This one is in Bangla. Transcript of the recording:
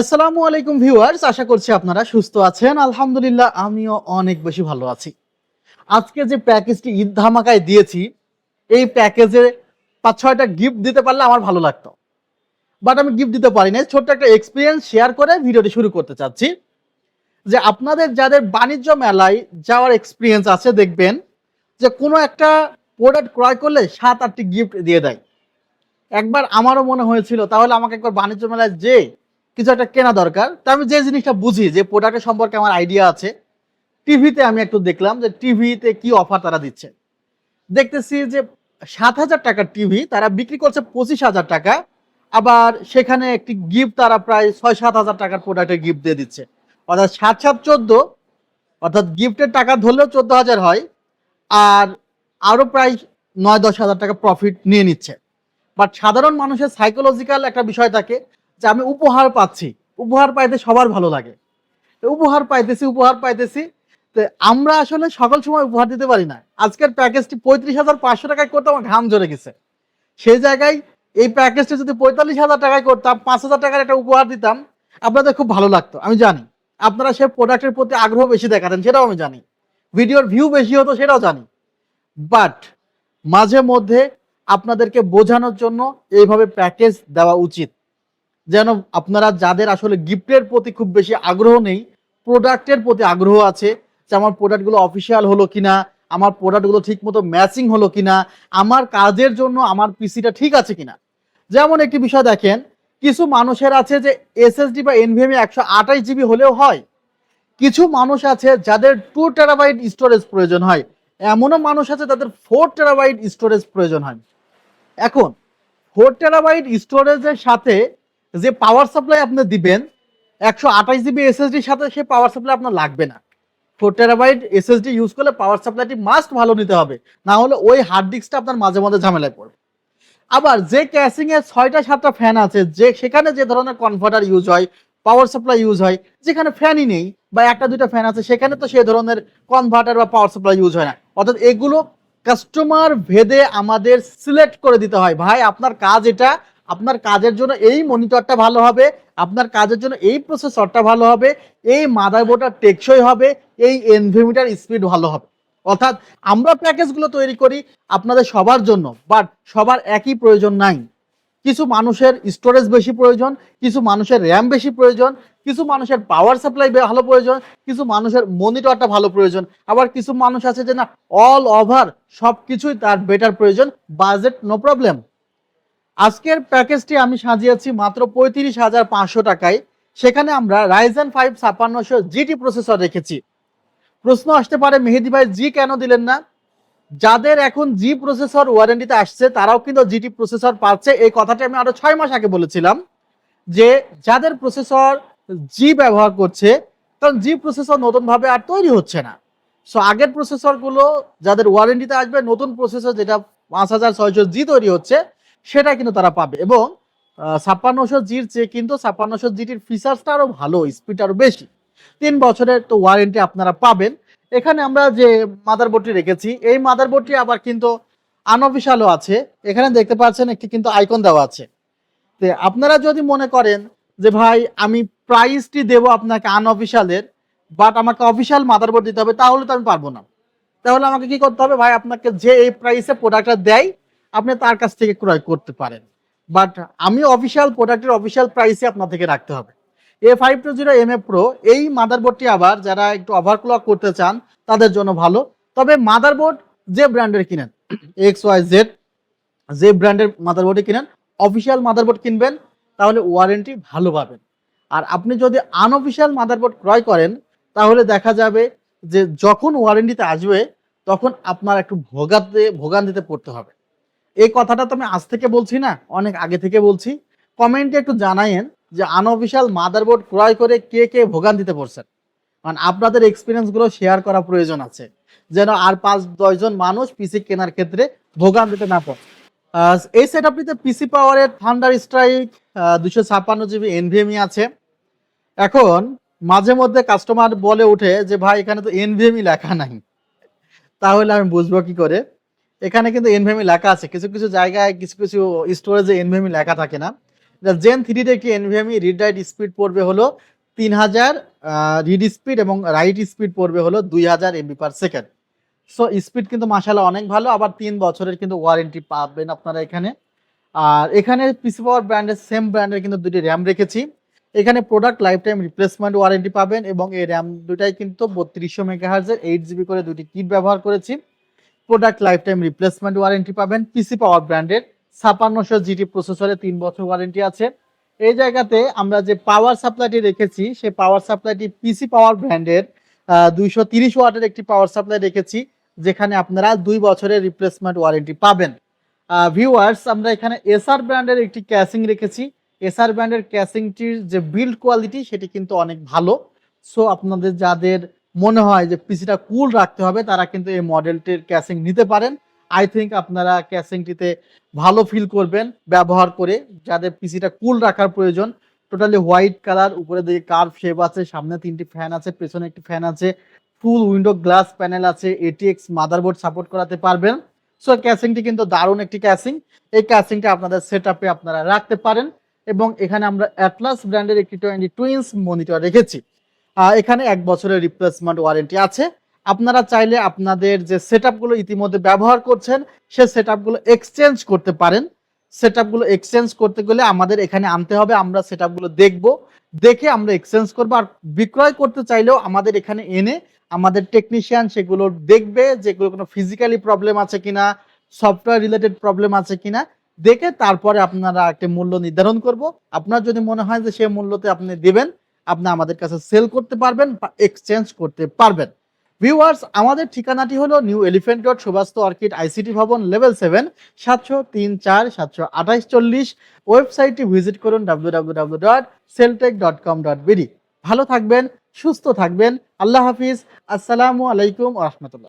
আসসালামু আলাইকুম ভিউয়ার্স, আশা করছি আপনারা সুস্থ আছেন। আলহামদুলিল্লাহ, আমিও অনেক বেশি ভালো আছি। আজকে যে প্যাকেজটি ঈদ ধামাকায় দিয়েছি, এই প্যাকেজে পাঁচ ছয়টা গিফট দিতে পারলে আমার ভালো লাগতো। বাট আমি গিফট দিতে পারি না ছোট্ট একটা এক্সপিরিয়েন্স শেয়ার করে ভিডিওটি শুরু করতে চাচ্ছি। যে আপনাদের যাদের বাণিজ্য মেলায় যাওয়ার এক্সপিরিয়েন্স আছে, দেখবেন যে কোনো একটা প্রোডাক্ট ক্রয় করলে সাত, আটটি গিফট দিয়ে দেয়। একবার আমারও মনে হয়েছিল, তাহলে আমাকে একবার বাণিজ্য মেলায় যে কিছু একটা কেনা দরকার। তা আমি যে জিনিসটা বুঝি, যে প্রোডাক্টের সম্পর্কে আমার আইডিয়া আছে টিভিতে আমি একটু দেখলাম যে টিভিতে কি অফার তারা দিচ্ছে। দেখতেছি যে সাত হাজার টাকার টিভি তারা বিক্রি করছে পঁচিশ হাজার টাকা, আবার সেখানে একটি গিফট তারা প্রায় ছয় সাত হাজার টাকার প্রোডাক্টের গিফট দিয়ে দিচ্ছে। অর্থাৎ সাত সাত চোদ্দ অর্থাৎ গিফটের টাকা ধরলেও চোদ্দ হাজার হয়, আর আরও প্রায় নয় দশ হাজার টাকা প্রফিট নিয়ে নিচ্ছে। বাট সাধারণ মানুষের সাইকোলজিক্যাল একটা বিষয় থাকে যে আমি উপহার পাচ্ছি, উপহার পাইতে সবার ভালো লাগে। উপহার পাইতেছি উপহার পাইতেছি, তো আমরা আসলে সকল সময় উপহার দিতে পারি না। আজকের প্যাকেজটি পঁয়ত্রিশ হাজার পাঁচশো টাকায় করতে আমার ঘাম ঝরে গেছে। সেই জায়গায় এই প্যাকেজটি যদি পঁয়তাল্লিশ হাজার টাকায় করতাম, পাঁচ হাজার টাকার একটা উপহার দিতাম, আপনাদের খুব ভালো লাগতো, আমি জানি। আপনারা সে প্রোডাক্টের প্রতি আগ্রহ বেশি দেখাতেন, সেটাও আমি জানি। ভিডিওর ভিউ বেশি হতো, সেটাও জানি। বাট মাঝে মধ্যে আপনাদেরকে বোঝানোর জন্য এইভাবে প্যাকেজ দেওয়া উচিত। যেন আপনারা যাদের আসলে গিফটের প্রতি খুব বেশি আগ্রহ নেই, প্রোডাক্টের প্রতি আগ্রহ আছে যে আমার প্রোডাক্টগুলো অফিসিয়াল হলো কিনা, আমার প্রোডাক্টগুলো ঠিক মতো ম্যাচিং হলো কিনা, আমার কাজের জন্য আমার পিসিটা ঠিক আছে কিনা। যেমন একটি বিষয় দেখেন, কিছু মানুষের আছে যে এসএসডি বা এনভিএমই একশো আঠাশ জিবি হলেও হয়। কিছু মানুষ আছে যাদের টু টেরাবাইট স্টোরেজ প্রয়োজন হয়। এমনও মানুষ আছে তাদের ফোর টেরাবাইট স্টোরেজ প্রয়োজন হয়। এখন ফোর টেরাবাইট স্টোরেজের সাথে যে পাওয়ার সাপ্লাই আপনি দিবেন, একশো আঠাশ জিবি এসএসডির সাথে সে পাওয়ার সাপ্লাই আপনার লাগবে না। ফোর টেরাবাইট এসএসডি ইউজ করলে পাওয়ার সাপ্লাইটি মাস্ট ভালো নিতে হবে, না হলে ওই হার্ড ডিস্কটা আপনার মাঝে মাঝে ঝামেলায় পড়বে। আবার যে এর ছয়টা সাতটা ফ্যান আছে, যে সেখানে যে ধরনের কনভার্টার ইউজ হয় পাওয়ার সাপ্লাই ইউজ হয়, যেখানে ফ্যানই নেই বা একটা দুইটা ফ্যান আছে, সেখানে তো সেই ধরনের কনভার্টার বা পাওয়ার সাপ্লাই ইউজ হয় না। অর্থাৎ এগুলো কাস্টমার ভেদে আমাদের সিলেক্ট করে দিতে হয়। ভাই, আপনার কাজ এটা আপনার কাজের জন্য এই মনিটরটা ভালো হবে, আপনার কাজের জন্য এই প্রসেসরটা ভালো হবে, এই মাদারবোর্ডটা টেকসই হবে, এই এনভিমিটার স্পিড ভালো হবে। অর্থাৎ আমরা প্যাকেজগুলো তৈরি করি আপনাদের সবার জন্য বাট সবার একই প্রয়োজন নাই। কিছু মানুষের স্টোরেজ বেশি প্রয়োজন, কিছু মানুষের র্যাম বেশি প্রয়োজন, কিছু মানুষের পাওয়ার সাপ্লাই ভালো প্রয়োজন, কিছু মানুষের মনিটরটা ভালো প্রয়োজন। আবার কিছু মানুষ আছে যে না অল ওভার সব কিছুই তার বেটার প্রয়োজন বাজেট নো প্রবলেম আজকের প্যাকেজটি আমি সাজিয়েছি মাত্র পঁয়ত্রিশ হাজার পাঁচশো টাকায়। সেখানে আমরা রাইজেন ফাইভ ছাপ্পান্নশো জিটি প্রসেসর রেখেছি। প্রশ্ন আসতে পারে, মেহেদি ভাই জি কেন দিলেন না? যাদের এখন জি প্রসেসর ওয়ারেন্টিতে আসছে, তারাও কিন্তু জিটি প্রসেসর পাচ্ছে। এই কথাটি আমি আরও ছয় মাস আগে বলেছিলাম যে, যাদের প্রসেসর জি ব্যবহার করছে কারণ জি প্রসেসর নতুনভাবে আর তৈরি হচ্ছে না। সো আগের প্রসেসরগুলো যাদের ওয়ারেন্টিতে আসবে, নতুন প্রসেসর যেটা পাঁচ হাজার ছয়শো জি তৈরি হচ্ছে সেটা কিন্তু তারা পাবে। এবং ছাপ্পান্নশো জির চেয়ে কিন্তু ছাপ্পান্নশো জিটির ফিচার্সটা আরও ভালো স্পিড আরও বেশি। তিন বছরের তো ওয়ারেন্টি আপনারা পাবেন। এখানে আমরা যে মাদার মাদারবোর্ডটি রেখেছি, এই মাদার মাদারবোর্ডটি আবার কিন্তু আনঅফিসিয়ালও আছে। এখানে দেখতে পাচ্ছেন একটি কিন্তু আইকন দেওয়া আছে। তো আপনারা যদি মনে করেন যে, ভাই, আমি প্রাইসটি দেব আপনাকে আনঅফিসিয়ালের বাট আমাকে অফিসিয়াল মাদারবোর্ড দিতে হবে, তাহলে তো আমি পারব না। তাহলে আমাকে কি করতে হবে? ভাই, আপনাকে যে এই প্রাইসে প্রোডাক্টটা দেয় আপনি তার কাছ থেকে ক্রয় করতে পারেন। বাট আমি অফিসিয়াল প্রোডাক্টের অফিসিয়াল প্রাইসে আপনার থেকে রাখতে হবে। A five two zero M A pro এই মাদারবোর্ডটি আবার যারা একটু ওভারক্লক করতে চান, তাদের জন্য ভালো। তবে মাদারবোর্ড যে ব্র্যান্ডের কিনেন এক্স ওয়াই জেড যে ব্র্যান্ডের মাদারবোর্ডে কিনেন অফিসিয়াল মাদারবোর্ড কিনবেন, তাহলে ওয়ারেন্টি ভালো পাবেন। আর আপনি যদি আনঅফিসিয়াল মাদারবোর্ড ক্রয় করেন, তাহলে দেখা যাবে যে যখন ওয়ারেন্টিতে আসবে, তখন আপনার একটু ভোগাতে ভোগান্তিতে পড়তে হবে। এই কথাটা তো আমি আজ থেকে বলছি না, অনেক আগে থেকে বলছি। কমেন্টে একটু জানাইন যে আনঅফিসিয়াল মাদারবোর্ড ক্রয় করে কে কে ভোগান্তিতে পড়ছেন। মানে আপনাদের এক্সপিরিয়েন্সগুলো শেয়ার করা প্রয়োজন আছে, যেন আর পাঁচ দশজন মানুষ পিসি কেনার ক্ষেত্রে ভোগান্তিতে না পড়ে। এই সেট আপটিতে পিসি পাওয়ারের থান্ডার স্ট্রাইক দুশো ছাপ্পান্ন জিবি এনভিএমই আছে। এখন মাঝে মধ্যে কাস্টমার বলে ওঠে যে, ভাই, এখানে তো এনভিএমই লেখা নাই। তাহলে আমি বুঝব কি করে? এখানে কিন্তু এনভিএমই লেখা আছে। কিছু কিছু জায়গায়, কিছু কিছু স্টোরেজে এনভিএমই লেখা থাকে না। জেন থ্রির একটি এনভিএমই রিড রাইট স্পিড পড়বে হলো তিন হাজার রিড স্পিড এবং রাইট স্পিড পড়বে হলো দুই হাজার MB per second so speed কিন্তু মাসালা অনেক ভালো, আবার তিন বছরের কিন্তু ওয়ারেন্টি পাবেন আপনারা এখানে। আর এখানে পিসি পাওয়ার ব্র্যান্ডের সেম ব্র্যান্ডের কিন্তু দুটি র্যাম রেখেছি। এখানে product life time replacement warranty পাবেন এবং এই র্যাম দুটাই কিন্তু বত্রিশশো মেগাহার্জের এইট জিবি করে দুটি কিট ব্যবহার করেছি। Product life time replacement warranty পাবেন পিসি পাওয়ার ব্র্যান্ডের ছাপান্নশো জিটি প্রসেসরে তিন বছর ওয়ারেন্টি আছে। এই জায়গাতে আমরা যে পাওয়ার সাপ্লাইটি রেখেছি, সেই পাওয়ার সাপ্লাইটি পিসি পাওয়ার ব্র্যান্ডের দুইশো তিরিশ ওয়াটের একটি পাওয়ার সাপ্লাই রেখেছি, যেখানে আপনারা দুই বছরের রিপ্লেসমেন্ট ওয়ারেন্টি পাবেন। ভিউয়ার্স আমরা এখানে এসআর ব্র্যান্ডের একটি ক্যাসিং রেখেছি। এসআর ব্র্যান্ডের ক্যাসিংটির যে বিল্ড কোয়ালিটি সেটি কিন্তু অনেক ভালো। সো আপনাদের যাদের মনে হয় যে পিসিটা কুল রাখতে হবে, তারা কিন্তু এই মডেলটির ক্যাসিং নিতে পারেন। আই থিঙ্ক আপনারা ক্যাসিংটিতে ভালো ফিল করবেন, ব্যবহার করে। যাদের পিসিটা কুল রাখার প্রয়োজন টোটালি হোয়াইট কালার উপরে দিকে কার্ভ শেপ আছে, সামনে তিনটি ফ্যান আছে, পেছনে একটি ফ্যান আছে ফুল উইন্ডো গ্লাস প্যানেল আছে এটিএক্স মাদারবোর্ড সাপোর্ট করাতে পারবেন। সো ক্যাসিংটি কিন্তু দারুণ একটি ক্যাসিং এই ক্যাসিংটা আপনাদের সেট আপে আপনারা রাখতে পারেন। এবং এখানে আমরা অ্যাটলাস ব্র্যান্ডের একটি টোয়েন্টি টুইন্স মনিটর রেখেছি। এখানে এক বছরের রিপ্লেসমেন্ট ওয়ারেন্টি আছে। আপনারা চাইলে আপনাদের যে সেট আপগুলো ইতিমধ্যে ব্যবহার করছেন, সে সেট আপগুলো এক্সচেঞ্জ করতে পারেন। সেট আপগুলো এক্সচেঞ্জ করতে গেলে আমাদের এখানে আনতে হবে, আমরা সেট আপগুলো দেখব। দেখে আমরা এক্সচেঞ্জ করব আর বিক্রয় করতে চাইলেও আমাদের এখানে এনে আমাদের টেকনিশিয়ান সেগুলো দেখবে যেগুলো কোনো ফিজিক্যালি প্রবলেম আছে কিনা সফটওয়্যার রিলেটেড প্রবলেম আছে কিনা। দেখে তারপরে আপনারা একটা মূল্য নির্ধারণ করব। আপনার যদি মনে হয় যে সেই মূল্যতে আপনি দেবেন আপনি আমাদের কাছে সেল করতে পারবেন বা এক্সচেঞ্জ করতে পারবেন। ভিউয়ার্স আমাদের ঠিকানাটি হলো new elephant road Subastu orchid ICT ভবন লেভেল সেভেন সাতশো তিন চার, সাতশো আঠাইশ চল্লিশ। ওয়েবসাইটটি ভিজিট করুন W W W dot Celtech dot com dot BD ভালো থাকবেন, সুস্থ থাকবেন, আল্লাহ হাফিজ, আসসালামু আলাইকুম রহমতুল্লাহ।